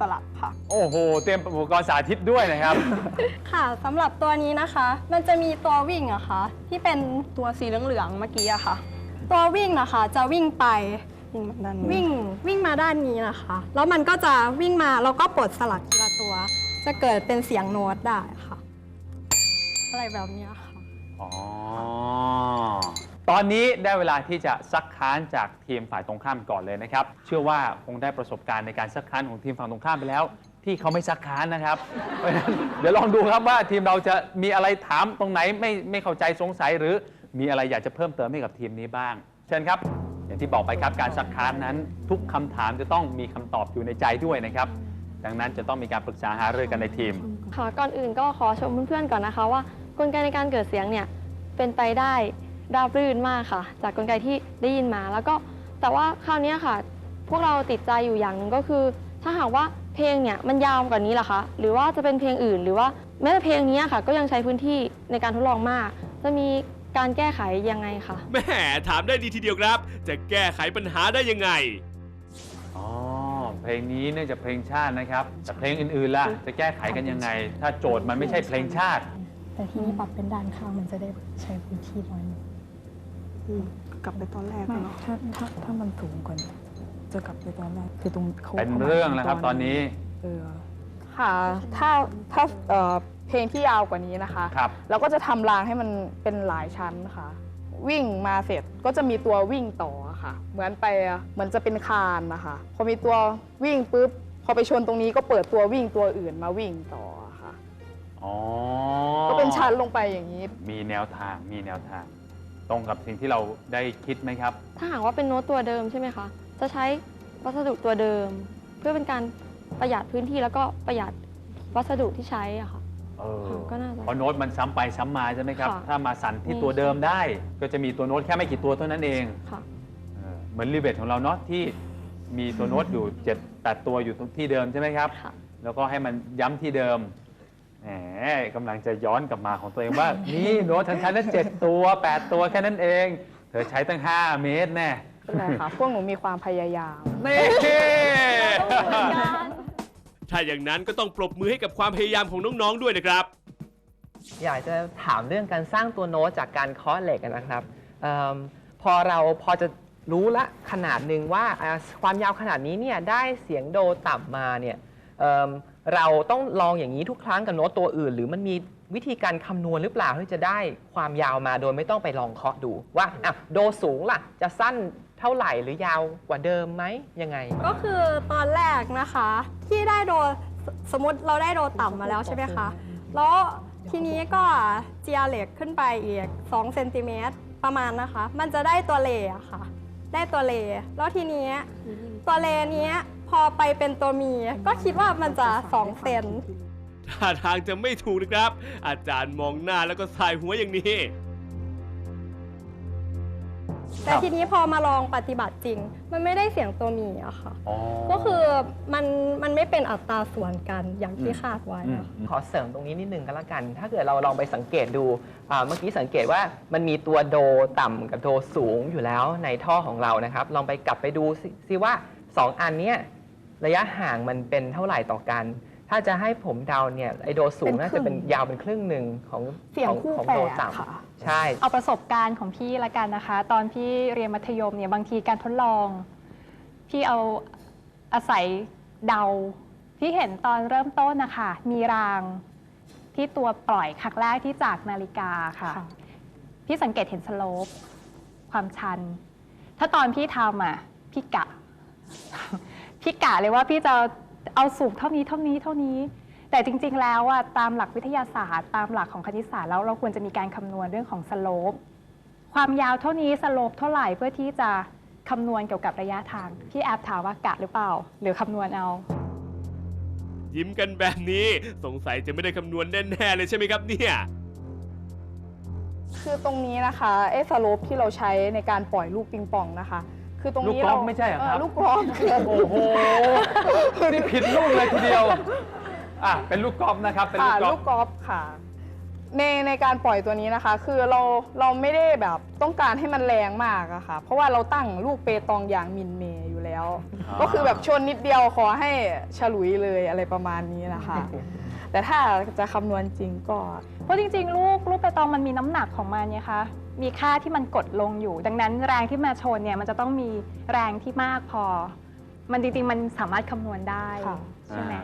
สลักค่ะ โอ้โห เตรียมอุปกรณ์สาธิตด้วยนะครับ ค่ะสำหรับตัวนี้นะคะ มันจะมีตัววิ่งอะค่ะที่เป็นตัวสีเหลืองๆเมื่อกี้อะค่ะ ตัววิ่งนะคะจะวิ่งไปวิ่งมาด้านนี้วิ่งวิ่งมาด้านนี้นะคะ แล้วมันก็จะวิ่งมาแล้วก็ปลดสลักทีละตัว จะเกิดเป็นเสียงโน้ตได้ค่ะ อะไรแบบเนี้ยค่ะ อ๋อ ตอนนี้ได้เวลาที่จะซักค้านจากทีมฝ่ายตรงข้ามก่อนเลยนะครับ เชื่อว่าคงได้ประสบการณ์ในการซักค้านของทีมฝั่งตรงข้ามไปแล้ว ที่เขาไม่ซักค้านนะครับเพราะฉะนั้นเดี๋ยวลองดูครับว่าทีมเราจะมีอะไรถามตรงไหนไม่ไม่เข้าใจสงสัยหรือมีอะไรอยากจะเพิ่มเติมให้กับทีมนี้บ้าง เชิญครับ อย่างที่บอกไปครับการซักค้านนั้น ทุกคำถามจะต้องมีคำตอบอยู่ในใจด้วยนะครับ ดังนั้นจะต้องมีการปรึกษาหารือกันในทีม ค่ะก่อนอื่นก็ขอชมเพื่อนๆก่อนนะคะว่ากลไกในการเกิดเสียงเนี่ยเป็นไปได้ ราบรื่นมากค่ะ จากกลไกที่ได้ยินมา แล้วก็แต่ว่าคราวเนี้ยค่ะ พวกเราติดใจอยู่อย่างหนึ่งก็คือ ถ้าหากว่าเพลงเนี่ยมันยาวกว่านี้ล่ะคะ หรือว่าจะเป็นเพลงอื่น หรือว่าแม้แต่เพลงนี้ค่ะ ก็ยังใช้พื้นที่ในการทดลองมาก จะมีการแก้ไขยังไงคะแม่ถามได้ดีทีเดียวครับ จะแก้ไขปัญหาได้ยังไงอ๋อเพลงนี้เนื่องจากเพลงชาตินะครับแต่เพลงอื่นๆล่ะจะแก้ไขกันยังไง ถ้าโจทย์มันไม่ใช่เพลงชาติ แต่ที่นี่ปรับเป็นด้านข้างมันจะได้ใช้พื้นที่น้อยหน่อย กลับไปตอนแรกไม่เนาะถ้าถ้าถ้ามันสูงกว่านี้จะกลับไปตอนแรกคือตรงเขาเป็นเรื่องแล้วครับตอนนี้เออค่ะ ถ้าถ้าเอ่อเพลงที่ยาวกว่านี้นะคะครับเราก็จะทำรางให้มันเป็นหลายชั้นค่ะ วิ่งมาเสร็จก็จะมีตัววิ่งต่อค่ะ เหมือนไปเหมือนจะเป็นคานนะคะพอมีตัววิ่งปุ๊บพอไปชนตรงนี้ก็เปิดตัววิ่งตัวอื่นมาวิ่งต่อค่ะ อ๋อก็เป็นชั้นลงไปอย่างนี้ มีแนวทางมีแนวทาง ตรงกับสิ่งที่เราได้คิดไหมครับ ถ้าหากว่าเป็นโน้ตตัวเดิมใช่ไหมคะ จะใช้วัสดุตัวเดิม เพื่อเป็นการประหยัดพื้นที่แล้วก็ประหยัดวัสดุที่ใช้อะค่ะ เออค่ะก็น่าจะเพราะโน้ตมันซ้ำไปซ้ำมาใช่ไหมครับ ค่ะถ้ามาสั่นที่มีตัวเดิมได้ ก็จะมีตัวโน้ตแค่ไม่กี่ตัวเท่านั้นเองค่ะ เออเหมือนรีเบทของเราเนาะที่มีตัวโน้ตอยู่7 8 ตัวอยู่ตรงที่เดิมใช่ไหมครับ ค่ะ แล้วก็ให้มันย้ำที่เดิม แหมกำลังจะย้อนกลับมาของตัวเองว่า นี่โน้ตฉันใช้นั้นเจ็ดตัว8ตัวแค่นั้นเอง เธอใช้ตั้ง5เมตรแน่เป็นไรคะพวกหนูมีความพยายามนี่ถ้าอย่างนั้นก็ต้องปรบมือให้กับความพยายามของน้องๆด้วยนะครับ อยากจะถามเรื่องการสร้างตัวโน้ตจากการเคาะเหล็กนะครับเอมพอเราพอจะรู้ละขนาดหนึ่งว่าอ่าความยาวขนาดนี้เนี่ยได้เสียงโดต่ำมาเนี่ยเอิ่ม เราต้องลองอย่างนี้ทุกครั้งกับโน้ตตัวอื่น หรือมันมีวิธีการคำนวณหรือเปล่าที่จะได้ความยาวมาโดยไม่ต้องไปลองเคาะดูว่าอะโดสูงล่ะ จะสั้นเท่าไหร่หรือยาวกว่าเดิมไหมยังไง ก็คือตอนแรกนะคะ ที่ได้โดสมมติเราได้โดต่ำมาแล้วใช่ไหมคะ แล้วทีนี้ก็เจียเหล็กขึ้นไปอีก2เซนติเมตรประมาณนะคะ มันจะได้ตัวเลอะค่ะ ได้ตัวเลแล้วทีนี้ตัวเลเนี้ย พอไปเป็นตัวมีก็คิดว่ามันจะ2เซนท่าทางจะไม่ถูกนะครับ อาจารย์มองหน้าแล้วก็สายหัวอย่างนี้ แต่ทีนี้พอมาลองปฏิบัติจริง มันไม่ได้เสียงตัวมีอะค่ะอ๋อก็คือมันมันไม่เป็นอัตราส่วนกันอย่างที่คาดไว้อืมอะอืมขอเสริมตรงนี้นิดนึงก็แล้วกัน ถ้าเกิดเราลองไปสังเกตดูอ่าเมื่อกี้สังเกตว่ามันมีตัวโดต่ำกับโดสูงอยู่แล้วในท่อของเรานะครับ ลองไปกลับไปดูสิสิว่า 2 อันเนี้ย ระยะห่างมันเป็นเท่าไหร่ต่อกัน ถ้าจะให้ผมเดาเนี่ยไอโดสูงน่าจะเป็นยาวเป็นครึ่งหนึ่งของเสียงของคู่ของแฝโดดต่ำค่ะใช่ เอาประสบการณ์ของพี่ละกันนะคะ ตอนพี่เรียนมัธยมเนี่ยบางทีการทดลอง พี่เอาอาศัยเดา พี่เห็นตอนเริ่มต้นนะคะมีรางที่ตัวปล่อยครั้งแรกที่จากนาฬิกาค่ะค่ะพี่สังเกตเห็นสโลปความชัน ถ้าตอนพี่ทำอะ พี่กะ พี่กะเลยว่าพี่จะเอาสูงเท่านี้เท่านี้เท่านี้ แต่จริง ๆ แล้วอะตามหลักวิทยาศาสตร์ ตามหลักของคณิตศาสตร์แล้วเราควรจะมีการคำนวณเรื่องของสโลปความยาวเท่านี้สโลปเท่าไหร่เพื่อที่จะคำนวณเกี่ยวกับระยะทางพี่แอบถามว่ากะหรือเปล่า หรือคำนวณเอายิ้มกันแบบนี้สงสัยจะไม่ได้คำนวณแน่ๆเลยใช่ไหมครับเนี่ย คือตรงนี้นะคะไอ้สโลปที่เราใช้ในการปล่อยลูกปิงปองนะคะ คือตรงนี้ลูกกอล์ฟเราไม่ใช่เหรอครับลูกกอล์ฟคือโอ้โห นี่ผิดลูกเลยทีเดียว อะ เป็นลูกกอล์ฟนะครับ เป็นลูค่ะกกอล์ลูฟกกอล์ฟค่ะ ในในการปล่อยตัวนี้นะคะ คือเราเราไม่ได้แบบต้องการให้มันแรงมากอะค่ะ เพราะว่าเราตั้งลูกเปตองอย่างมินเมย์อยู่แล้ว อ่า ก็คือแบบชนนิดเดียวขอให้ฉลุยเลยอะไรประมาณนี้นะคะ แต่ถ้าจะคำนวณจริงก็ เพราะจริงๆ ลูกลูกไปตองมันมีน้ำหนักของมันไงคะ มีค่าที่มันกดลงอยู่ ดังนั้นแรงที่มาชนเนี่ยมันจะต้องมีแรงที่มากพอ มันจริงๆมันสามารถคำนวณได้ค่ะ ใช่ไหม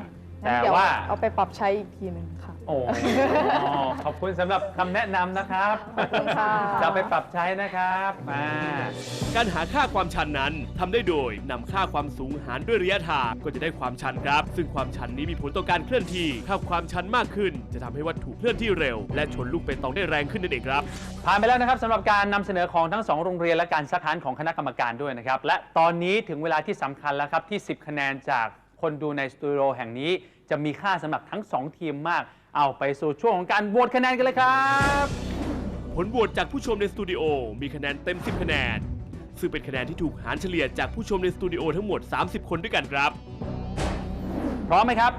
แต่เดี๋ยวว่า เอาไปปรับใช้อีกทีหนึ่งค่ะ โอ้โหขอบคุณสำหรับคำแนะนำนะครับ ขอบคุณค่ะ จะเอาไปปรับใช้นะครับมาการหาค่าความชันนั้นทำได้โดยนำค่าความสูงหารด้วยระยะทางก็จะได้ความชันครับ ซึ่งความชันนี้มีผลต่อการเคลื่อนที่ถ้าความชันมากขึ้น จะทำให้วัตถุเคลื่อนที่เร็ว และชนลูกเปตองได้แรงขึ้นนั่นเองครับ ผ่านไปแล้วนะครับสำหรับการนำเสนอของทั้ง 2 โรงเรียนและการซักค้านของคณะกรรมการด้วยนะครับ และตอนนี้ถึงเวลาที่สำคัญแล้วครับที่ 10 คะแนนจาก คนดูในสตูดิโอแห่งนี้ จะมีค่าสำหรับทั้ง 2 ทีมมาก เอาไปสู่ช่วงของการโหวตคะแนนกันเลยครับ ผลโหวตจากผู้ชมในสตูดิโอมีคะแนนเต็ม 10 คะแนน ซึ่งเป็นคะแนนที่ถูกหารเฉลี่ยจากผู้ชมในสตูดิโอทั้งหมด 30 คนด้วยกันครับ พร้อมไหมครับ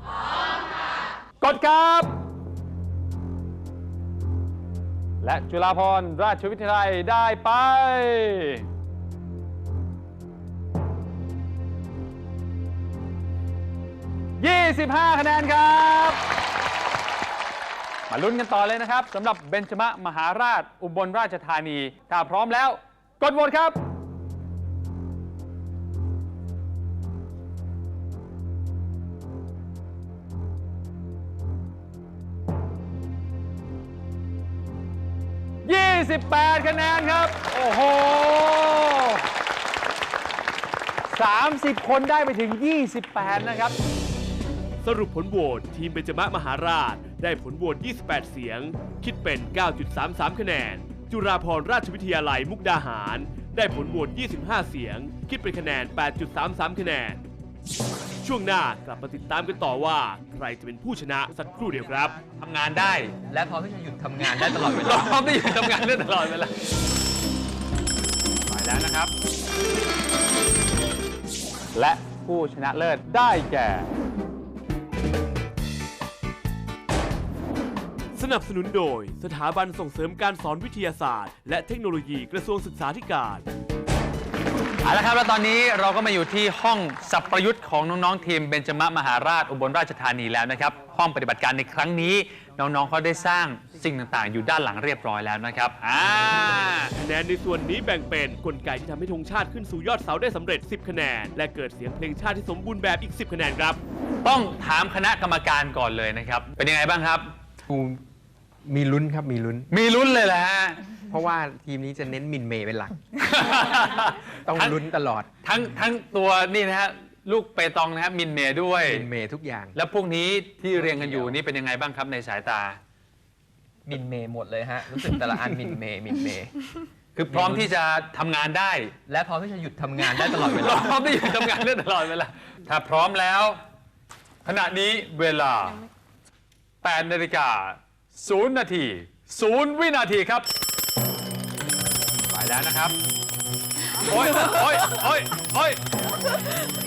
พร้อมค่ะกดครับ และจุฬาภรณราชวิทยาลัยได้ไป 25 คะแนนครับ มาลุ้นกันต่อเลยนะครับสำหรับเบญจมะมหาราช อุบลราชธานี ถ้าพร้อมแล้ว กดโหวตครับ28 คะแนนครับ โอ้โห 30 คนได้ไปถึง 28 นะครับ สรุปผลโหวตทีมเบญจมะมหาราช ได้ผลโหวต 28 เสียง คิดเป็น 9.33 คะแนน จุฬาภรณราชวิทยาลัยมุกดาหาร ได้ผลโหวต 25 เสียง คิดเป็นคะแนน 8.33 คะแนน ช่วงหน้ากลับมาติดตามกันต่อว่า ใครจะเป็นผู้ชนะสักครู่เดียวครับ ทำงานได้และพร้อมที่จะหยุดทำงานได้ตลอดเวเราลาพร้อมที่จะทำงานได้ตลอดเวลาไปแล้วนะครับ และผู้ชนะเลิศได้แก่ สนับสนุนโดย สถาบันส่งเสริมการสอนวิทยาศาสตร์ และเทคโนโลยีกระทรวงศึกษาธิการ เอาละครับแล้วตอนนี้เราก็มาอยู่ที่ห้องสับประยุทธ์ของน้องๆทีมเบญจมะมหาราชอุบลราชธานีแล้วนะครับ ห้องปฏิบัติการในครั้งนี้ น้องๆเขาได้สร้างสิ่งต่างๆ อยู่ด้านหลังเรียบร้อยแล้วนะครับอ่าคะแนนในส่วนนี้แบ่งเป็นกลไกที่ทำให้ธงชาติขึ้นสู่ยอดเสาได้สำเร็จ 10 คะแนน และเกิดเสียงเพลงชาติที่สมบูรณ์แบบอีก 10 คะแนนครับ ต้องถามคณะกรรมการก่อนเลยนะครับ เป็นยังไงบ้างครับกูมี ลุ้นครับมีลุ้น มีลุ้นเลยแหละฮะ เพราะว่าทีมนี้จะเน้นมินเมย์เป็นหลัก ต้องทั้ลุ้นตลอดทั้งทั้งตัวนี่นะฮะลูกเปตองนะฮะมินเมย์ด้วย มินเมย์ทุกอย่าง แล้วพวกนี้ที่เรียงกันอยู่นี่เป็นยังไงบ้างครับในสายตา มินเมย์หมดเลยฮะ รู้สึกแต่ละอันมินเมย์มินเมย์คือพร้อมที่จะทำงานได้ และพร้อมที่จะหยุดทำงานได้ตลอดเวลา พร้อมที่จะทำงานได้ตลอดเวลาถ้าพร้อมแล้ว ขณะนี้เวลา8นาฬิกา 0นาที0วินาทีครับไปแล้วนะครับ โอ้ยโอ้ยโอ้ยโอ้ย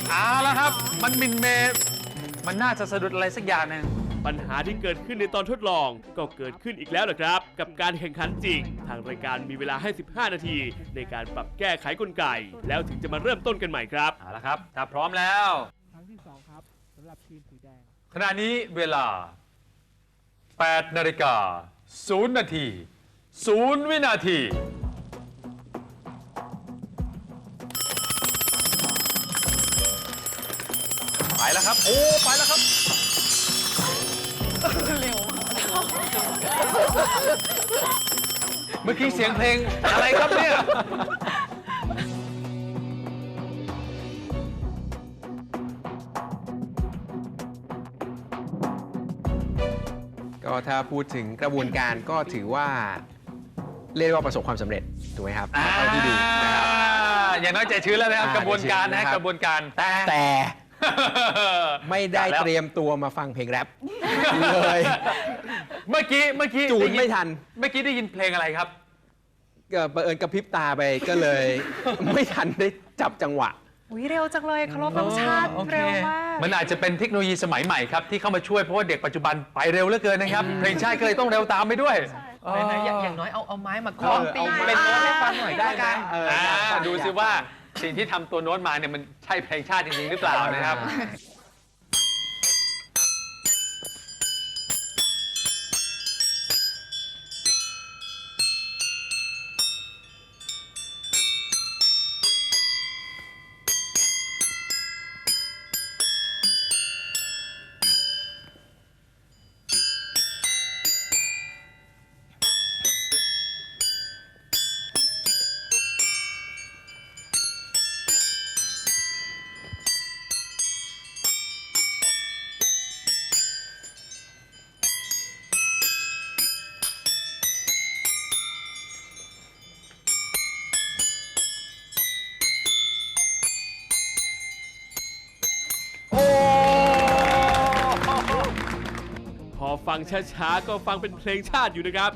เอาแล้วครับ มันมินเมย์มันน่าจะสะดุดอะไรสักอย่างหนึงปัญหาที่เกิดขึ้นในตอนทดลองก็เกิดขึ้นอีกแล้วเหรอครับ กับการแข่งขันจริง ทางรายการมีเวลาให้ 15 นาที ในการปรับแก้ไขกลไก แล้วถึงจะมาเริ่มต้นกันใหม่ครับ เอาละครับ ถ้าพร้อมแล้ว ครั้งที่สองครับสำหรับทีมสีแดง ขณะนี้เวลา 8นาฬิกา0นาที0วินาที ไปแล้วครับ โอ้ ไปแล้วครับ เมื่อกี้เสียงเพลงอะไรครับเนี่ย ก็ถ้าพูดถึงกระบวนการก็ถือว่าเรียกว่าประสบความสำเร็จถูกไหมครับเท่าที่ดูนะครับอ่าอย่างน้อยใจชื้นแล้วนะครับอ่ากระบวนการนะฮะใจชื้นนะครับ กระบวนการแต่ แต่ไม่ได้แล้วเตรียมตัวมาฟังเพลงแรปเลยเมื่อกี้เมื่อกี้จูนด้ยิไม่ทันเมื่อกี้ได้ยินเพลงอะไรครับ ก็บังเอิญกระพริบตาไปก็เลย ไม่ทันได้จับจังหวะ อุ๊ยเร็วจังเลยเคารพธงชาติ โอคเร็วมาก มันอาจจะเป็นเทคโนโลยีสมัยใหม่ครับที่เข้ามาช่วยเพราะว่าเด็กปัจจุบันไปเร็วเหลือเกินนะครับเพลงชาติก็เลยต้องเร็วตามไปด้วยไหนๆอย่างอย่างน้อยเอาเอาไม้มาเคาะเออตีเอาเป็นโน้ตให้ฟังหน่อยได้ไหมเอออ่าครับดูซิว่าสิ่งที่ทำตัวโน้ตมาเนี่ยมันใช่เพลงชาติจริงๆหรือเปล่านะครับพอฟั ช้าๆ ก็ฟังเป็นเพลงชาติอยู่นะครับ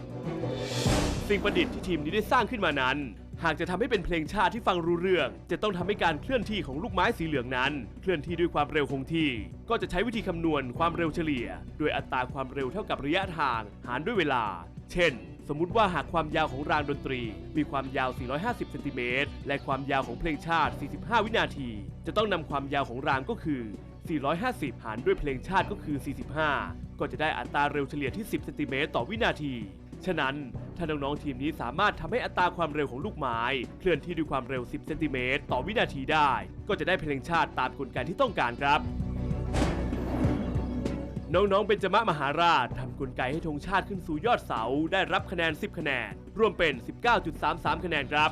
สิ่งประดิษฐ์ที่ทีมนี้ได้สร้างขึ้นมานั้น หากจะทำให้เป็นเพลงชาติที่ฟังรู้เรื่อง จะต้องทำให้การเคลื่อนที่ของลูกไม้สีเหลืองนั้น เคลื่อนที่ด้วยความเร็วคงที่ ก็จะใช้วิธีคำนวณความเร็วเฉลี่ย โดยอัตราความเร็วเท่ากับระยะทางหารด้วยเวลา เช่น สมมุติว่าหากความยาวของรางดนตรี มีความยาว 450เซนติเมตรและความยาวของเพลงชาติ 45 วินาที จะต้องนำความยาวของรางก็คือ 450 หารด้วยเพลงชาติก็คือ 45 ก็จะได้อัตราเร็วเฉลี่ยที่ 10เซนติเมตรต่อวินาที ฉะนั้นถ้าน้องๆทีมนี้สามารถทำให้อัตราความเร็วของลูกไม้ เคลื่อนที่ด้วยความเร็ว 10 เซนติเมตรต่อวินาทีได้ ก็จะได้เพลงชาติตามกลไกที่ต้องการครับน้องๆเบญจมะมหาราชทำกลไกให้ธงชาติขึ้นสู่ยอดเสา ได้รับคะแนน 10 คะแนน รวมเป็น 19.33 คะแนนครับ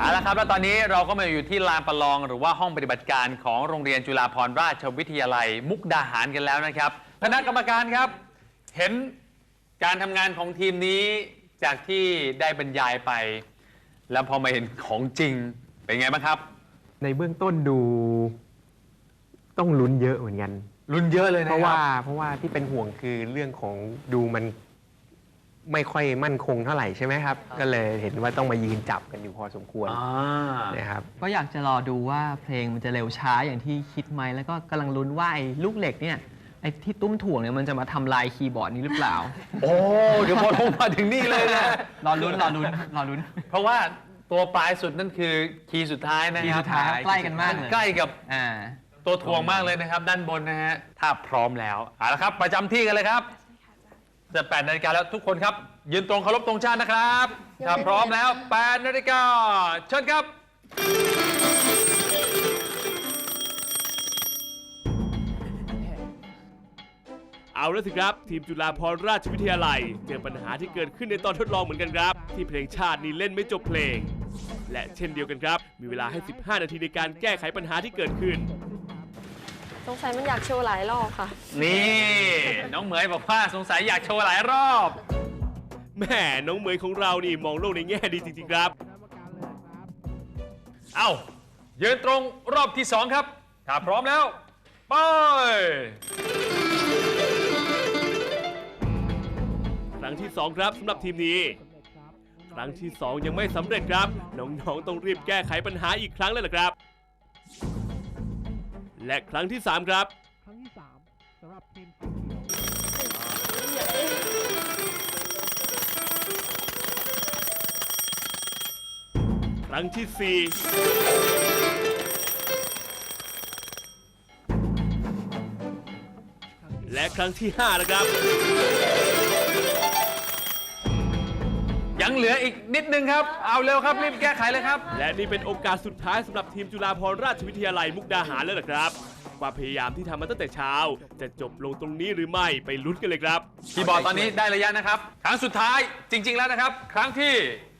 เอาละครับ แล้วตอนนี้เราก็มาอยู่ที่ลานประลอง หรือว่าห้องปฏิบัติการของโรงเรียนจุฬาภรณราชวิทยาลัย มุกดาหารกันแล้วนะครับคณะกรรมการครับ เห็นการทำงานของทีมนี้จากที่ได้บรรยายไป แล้วพอมาเห็นของจริงเป็นไงบ้างครับในเบื้องต้นดู ต้องลุ้นเยอะเหมือนกัน ลุ้นเยอะเลยเพนะราะครัว่าบเพราะว่าที่เป็นห่วงคือเรื่องของดูมัน ไม่ค่อยมั่นคงเท่าไหร่ใช่ไหมครับ ก็เลยเห็นว่าต้องมายืนจับกันอยู่พอสมควรอ่า นะครับ ก็อยากจะรอดูว่าเพลงมันจะเร็วช้าอย่างที่คิดไหมแล้วก็กำลังลุ้นว่าไอ้ลูกเหล็กเนี่ยไอ้ที่ตุ้มถ่วงเนี่ยมันจะมาทำลายคีย์บอร์ดนี้หรือเปล่า โอ้เดี๋ยวพอลงมาถึงนี่เลยนะ รอลุ้นรอลุ้นรอลุ้น เพราะว่าตัวปลายสุดนั่นคือคีย์สุดท้ายนะคีย์ครัสุบดท้ายใกล้กันมากเลย ใกล้กับอ่า ตัวถ่วงมากเลยนะครับ ด้านบนนะฮะ ถ้าพร้อมแล้วเอาละครับ ประจำที่กันเลยครับ จะ8นาฬิกาแล้วทุกคนครับ ยืนตรงเคารพตรงชาตินะครับถ้าพร้อมแล้ว8นาฬิกาเชิญครับ เอาละสิครับ ทีมจุฬาภรณราชวิทยาลัย เจอปัญหาที่เกิดขึ้นในตอนทดลองเหมือนกันครับ ที่เพลงชาตินี้เล่นไม่จบเพลง และเช่นเดียวกันครับ มีเวลาให้ 15 นาทีในการแก้ไขปัญหาที่เกิดขึ้น สงสัยมันอยากโชว์หลายรอบค่ะ นี่ น้องเหมยบอกว่าสงสัยอยากโชว์หลายรอบแม่น้องเหมยของเรานี่มองโลกในแง่ดีจริงๆครับ เอ้ายืนตรงรอบที่2ครับ ถ้าพร้อมแล้ว ไป ครั้งที่2ครับสำหรับทีมนี้ ครั้งที่2ยังไม่สำเร็จครับ น้องๆต้องรีบแก้ไขปัญหาอีกครั้งเลยล่ะครับ และครั้งที่ 3 ครับครั้งที่ 4 และครั้งที่5นะครับ ยังเหลืออีกนิดนึงครับ เอาเร็วครับรีบแก้ไขเลยครับ และนี่เป็นโอกาสสุดท้ายสำหรับทีมจุฬาภรณราชวิทยาลัยมุกดาหารแล้วล่ะครับ ความพยายามที่ทำมาตั้งแต่เช้า จะจบลงตรงนี้หรือไม่ไปลุ้นกันเลยครับ คีย์บอร์ดตอนนี้ได้ระยะนะครับ ครั้งสุดท้ายจริง ๆ แล้วนะครับ ครั้งที่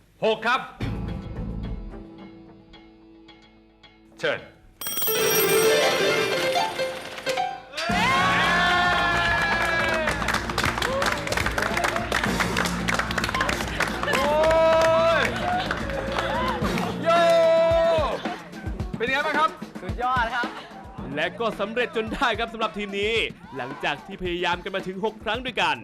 6 ครับ เชิญ และก็สำเร็จจนได้ครับสำหรับทีมนี้ หลังจากที่พยายามกันมาถึง 6 ครั้งด้วยกัน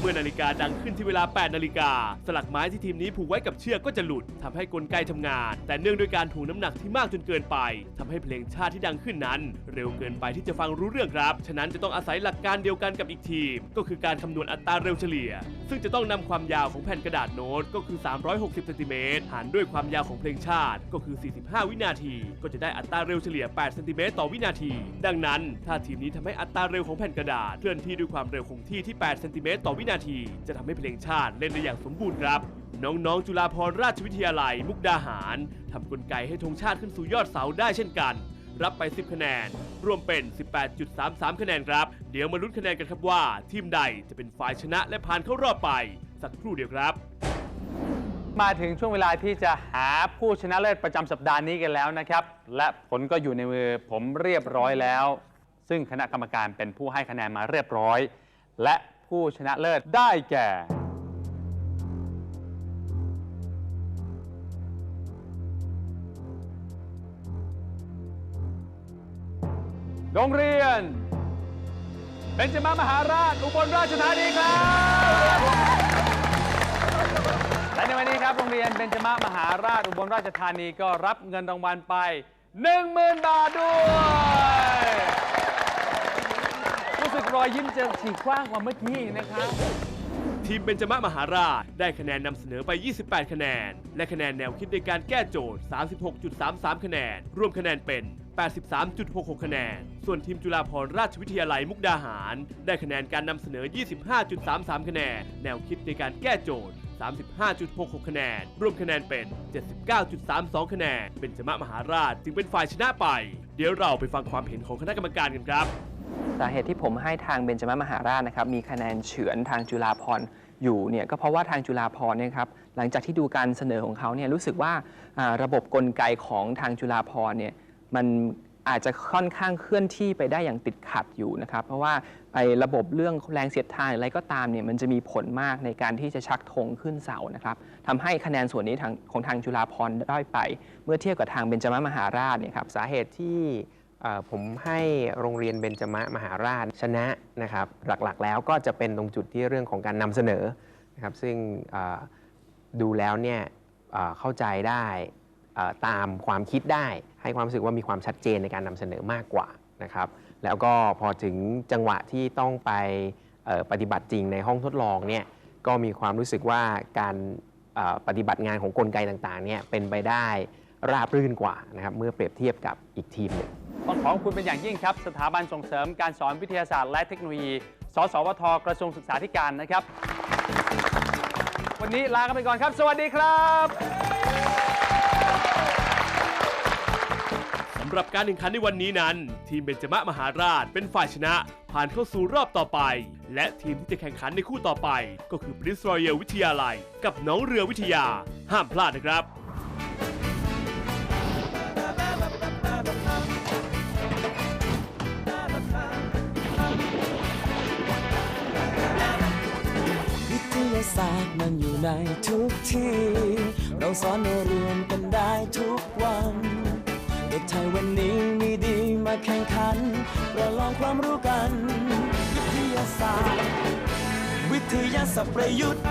เมื่อนาฬิกาดังขึ้นที่เวลา 8 นาฬิกา สลักไม้ที่ทีมนี้ผูกไว้กับเชือกก็จะหลุดทำให้กลไกทำงาน แต่เนื่องด้วยการถ่วงน้ำหนักที่มากจนเกินไปทำให้เพลงชาติที่ดังขึ้นนั้น เร็วเกินไปที่จะฟังรู้เรื่องครับ ฉะนั้นจะต้องอาศัยหลักการเดียวกันกับอีกทีม ก็คือการคำนวณอัตราเร็วเฉลี่ย ซึ่งจะต้องนำความยาวของแผ่นกระดาษโน้ตก็คือ 360เซนติเมตรหารด้วยความยาวของเพลงชาติก็คือ 45 วินาที ก็จะได้อัตราเร็วเฉลี่ย8เซนติเมตรต่อวินาที ดังนั้น ถ้าทีมนี้ทำให้อัตราเร็วของแผ่นกระดาษเคลื่อนที่ด้วยความเร็วคงที่ที่ 8 ซนติเมตรต่อวินาทีจะทำให้เพลงชาติเล่นได้อย่างสมบูรณ์ครับน้องๆ จุฬาภรณราชวิทยาลัย มุกดาหารทำกลไกให้ธงชาติขึ้นสู่ยอดเสาได้เช่นกัน รับไป 10 คะแนน รวมเป็น 18.33 คะแนนครับ เดี๋ยวมาลุ้นคะแนนกันครับว่า ทีมใดจะเป็นฝ่ายชนะและผ่านเข้ารอบไป สักครู่เดียวครับ มาถึงช่วงเวลาที่จะหาผู้ชนะเลิศประจำสัปดาห์นี้กันแล้วนะครับ และผลก็อยู่ในมือผมเรียบร้อยแล้ว ซึ่งคณะกรรมการเป็นผู้ให้คะแนนมาเรียบร้อย และ ผู้ชนะเลิศได้แก่ โรงเรียนเบญจมามหาราช อุบลราชธานีครับ และในวันนี้ครับ โรงเรียนเบญจมามหาราช อุบลราชธานีก็รับเงินรางวัลไป 10,000 บาทด้วย รอยยิ้มจะฉีกกว้างกว่าเมื่อกี้นะครับ ทีมเบญจมะมหาราชได้คะแนนนำเสนอไป 28 คะแนน และคะแนนแนวคิดในการแก้โจทย์ 36.33 คะแนน รวมคะแนนเป็น 83.66 คะแนน ส่วนทีมจุฬาภรณราชวิทยาลัยมุกดาหาร ได้คะแนนการนำเสนอ 25.33 คะแนน แนวคิดในการแก้โจทย์ 35.66 คะแนน รวมคะแนนเป็น 79.32 คะแนนเบญจมะมหาราชจึงเป็นฝ่ายชนะไป เดี๋ยวเราไปฟังความเห็นของคณะกรรมการกันครับ สาเหตุที่ผมให้ทางเบญจมมหาราชนะครับมีคะแนนเฉือนทางจุฬาภรณ์อยู่เนี่ยก็เพราะว่าทางจุฬาภรณ์เนี่ยครับหลังจากที่ดูการเสนอของเขาเนี่ยรู้สึกว่าอ่าระบบกลไกของทางจุฬาภรณ์เนี่ยมันอาจจะค่อนข้างเคลื่อนที่ไปได้อย่างติดขัดอยู่นะครับ เพราะว่าไอ้ระบบเรื่องแรงเสียดทานหรืออะไรก็ตามเนี่ยมันจะมีผลมากในการที่จะชักธงขึ้นเสานะครับทำให้คะแนนส่วนนี้ทางของทางจุฬาภรณ์ด้อยไป เมื่อเทียบกับทางเบญจมมหาราชเนี่ยครับสาเหตุที่ ผมให้โรงเรียนเบญจมะมหาราชชนะนะครับ หลักๆแล้วก็จะเป็นตรงจุดที่เรื่องของการนำเสนอนะครับ ซึ่งดูแล้วเนี่ยเข้าใจได้ตามความคิดได้ ให้ความรู้สึกว่ามีความชัดเจนในการนำเสนอมากกว่านะครับ แล้วก็พอถึงจังหวะที่ต้องไปปฏิบัติจริงในห้องทดลองเนี่ยก็มีความรู้สึกว่าการปฏิบัติงานของกลไกต่างๆเนี่ยเป็นไปได้ราบรื่นกว่านะครับเมื่อเปรียบเทียบกับอีกทีมหนึ่ง ต้องขอบคุณเป็นอย่างยิ่งครับ สถาบันส่งเสริมการสอนวิทยาศาสตร์และเทคโนโลยี สสวท กระทรวงศึกษาธิการนะครับ วันนี้ลากันไปก่อนครับ สวัสดีครับสำหรับการแข่งขันในวันนี้นั้น ทีมเบญจมะมหาราชเป็นฝ่ายชนะ ผ่านเข้าสู่รอบต่อไป และทีมที่จะแข่งขันในคู่ต่อไป ก็คือ Prince Royal วิทยาลัย กับน้องเรือวิทยา ห้ามพลาดนะครับ ทยาศาสตร์มันอยู่ในทุกที่ เราสอนเราเรียนกันได้ทุกวัน เด็กไทยวันนี้มีดีมาแข่งขันประลองความรู้กัน วิทยาศาสตร์ วิทยาศาสตร์ประยุทธ์